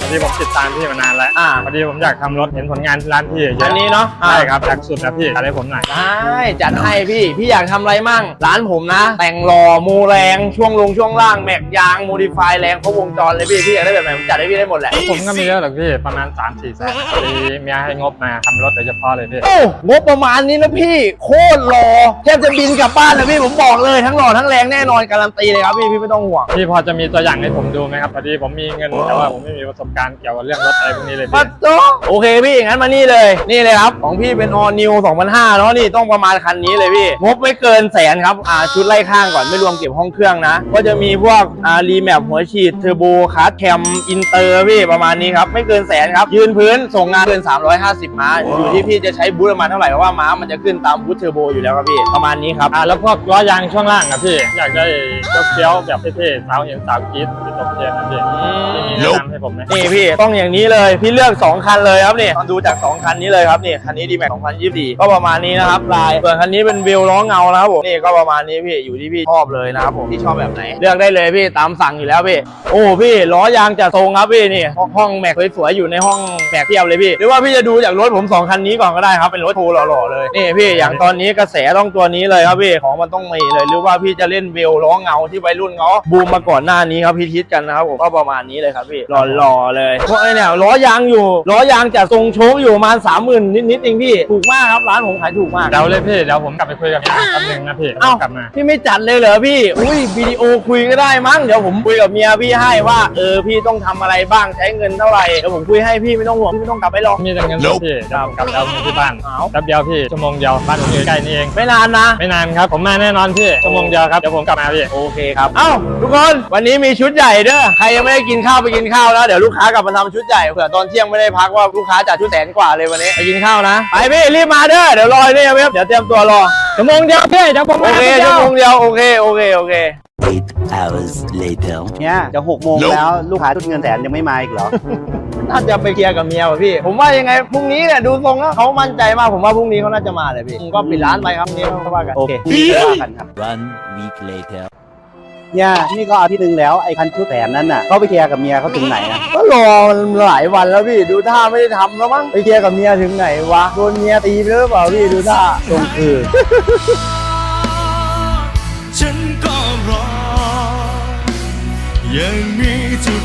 ตามพี่มานานแล้วอ่า พอดีผมอยากทำรถเห็นผลงานร้านพี่เยอัอะนนี้เนาะอ่า ใช่ครับอยากสุดนะพี่จัดให้ผมหน่อยได้จัดให้พี่ พี่อยากทำอะไรมั่ง ร้านผมนะ แต่งหล่อโมแรง ช่วงลงช่วงล่างแม็กยางโมดิฟายแรงครบวงจรเลยพี่ พี่อยากได้แบบไหนผมจัดให้พี่ได้หมดแหละ ผมก็มีเยอะหรอกพี่ประมาณ 3 4แสนพอดีเมียให้งบมาทำรถโดยเฉพาะเลยพี่ โอ้งบประมาณนี้นะพี่ โคตรหล่อแทบจะบินกลับบ้านเลยพี่ผมบอกเลยทั้งหล่อทั้งแรงแน่นอนการันตีเลยครับพี่พี่ไม่ต้องห่วง พี่พอจะมีตัวอย่างให้ผมดูไหมครับพอดีผมมีเงินแต่ว่าผมไม่มีประสบการณ์เกี่ยวกับเรื่องรถอะไรพวกนี้เลยปัพี่ดโตโอเคพี่งั้นมานี่เลย นี่เลยครับ ของพี่เป็น All New 2005เนาะนี่ต้องประมาณคันนี้เลยพี่งบไม่เกินแสนครับอ่าชุดไล่ข้างก่อนไม่รวมเก็บห้องเครื่องนะ ก็จะมีพวกอ่ารีแมปหัวฉีดเทอร์โบคาร์ดแคมอินเตอร์พี่ประมาณนี้ครับไม่เกินแสนครับยืนพื้นส่งงานเกิน 350 ม้าอยู่ที่พี่จะใช้บูทประมาณเท่าไหร่เพราะว่าม้ามันจะขึ้นตามบูทเทอร์โบอยู่แล้วครับพี่ประมาณนี้ครับอ่าแล้วพวกล้อยางช่วงล่างอะพี่อยากได้เฟี้ยวๆแบบเท่ๆสาวเห็นสาวกรี๊ดติดตบเทียนนะพี่พี่มีแนะนำให้ผมไหมนี่พี่ต้องอย่างนี้เลย พี่เลือก 2 คันเลยครับนี่ดูจาก 2 คันนี้เลยครับนี่คันนี้ดีแม็ก2024 ก็ประมาณนี้นะครับลายส่วนคันนี้เป็นวิวล้อเงานะครับผมนี่ก็ประมาณนี้พี่อยู่ที่พี่ชอบเลยนะครับผมที่ชอบแบบไหน เลือกได้เลยพี่ตามสั่งอยู่แล้วพี่โอ้พี่ล้อยางจะทรงครับพี่นี่ห้องแม็กสวยๆอยู่ในห้องแม็กเทียบเลยพี่หรือว่าพี่จะดูจากรถผม 2 คันนี้ก่อนก็ได้ครับเป็นรถโทรหล่อๆเลยนี่พี่อย่างตอนนี้กระแสต้องตัวนี้เลยครับพี่ของมันต้องมีเลย หรือว่าพี่จะเล่นวิวล้อเงาที่วัยรุ่นเขาบูมมาก่อนหน้านี้ครับพี่ทิศกันนะครับผมก็ประมาณนี้เลยครับพี่หล่อๆเลยเพราะไอ้เนี่ยล้อยางอยู่ล้อยางจะทรงโชคอยู่ประมาณสามหมื่นนิดๆเองพี่ถูกมากครับร้านผมขายถูกมากเดี๋ยวเลยพี่เดี๋ยวผมกลับไปคุยกับเมียแป๊บนึงนะพี่เอ้ากลับมาพี่ไม่จัดเลยเหรอพี่อุ้ยวิดีโอคุยก็ได้มั้งเดี๋ยวผมคุยกับเมียพี่ให้ว่าเออพี่ต้องทำอะไรบ้างใช้เงินเท่าไหร่เดี๋ยวผมคุยให้พี่ไม่ต้องห่วงพี่ไม่ต้องกลับไปหรอกมีแต่เงินสดพี่เดี๋ยวผมกลับแล้วมาที่บ้านเอาแป๊บเดียวพี่ชั่วโมงเดียวบ้านผมอยู่ใกล้นี่เองไม่นานนะไม่นานครับผมมาแน่นอนพี่ชั่วโมงเดียวครับเดี๋ยวผมกลับมาพี่โอเคครับเอ้าทุกคนวันนี้มีชุดใหญ่เด้อใครยังไม่ได้กินข้าวไปกินข้าวแล้วเดี๋ยวลูกค้ากลับมาทำชุดใหญ่เผื่อตอนเที่ยงไม่ได้พักว่าลูกค้าจัดชุดแสนกว่าเลยวันนี้ไปกินข้าวนะไปพี่รีบมาเด้อเดี๋ยวรอเนี่ยเว็บเดี๋ยวเตรียมตัวรอชั่วโมงเดียวพี่เดี๋ยวผมโอมาเคแป๊บเดีชั่ยววโมงเดียวโอเคโอเคโอเค Eight hours later. เนี่ยจะหกโมงแล้วลูกค้าทุนเงินแสนยังไม่มาอีกเหรอน่าจะไปเคลียร์กับเมียว่ะพี่ ผมว่ายังไงพรุ่งนี้เนี่ยดูทรงแล้วเขามั่นใจมากผมว่าพรุ่งนี้เขาน่าจะมาเลยพี่ผมก็ปิดร้านไปครับพรุ่งนี้เขาว่ากันโอเคนี่ก็ว่ากันครับ One week later. เนี่ยนี่ก็อาทิตย์หนึ่งแล้วไอ้คันชุดแสนนั้นน่ะเขาไปเคลียร์กับเมียเขาถึงไหนนะก็รอมันหลายวันแล้วพี่ดูท่าไม่ได้ทำแล้วมั้งไปเคลียร์กับเมียถึงไหนวะโดนเมียตีไปหรือเปล่าพี่ดูท่าตรงคือฉันก็รอยังมีจุด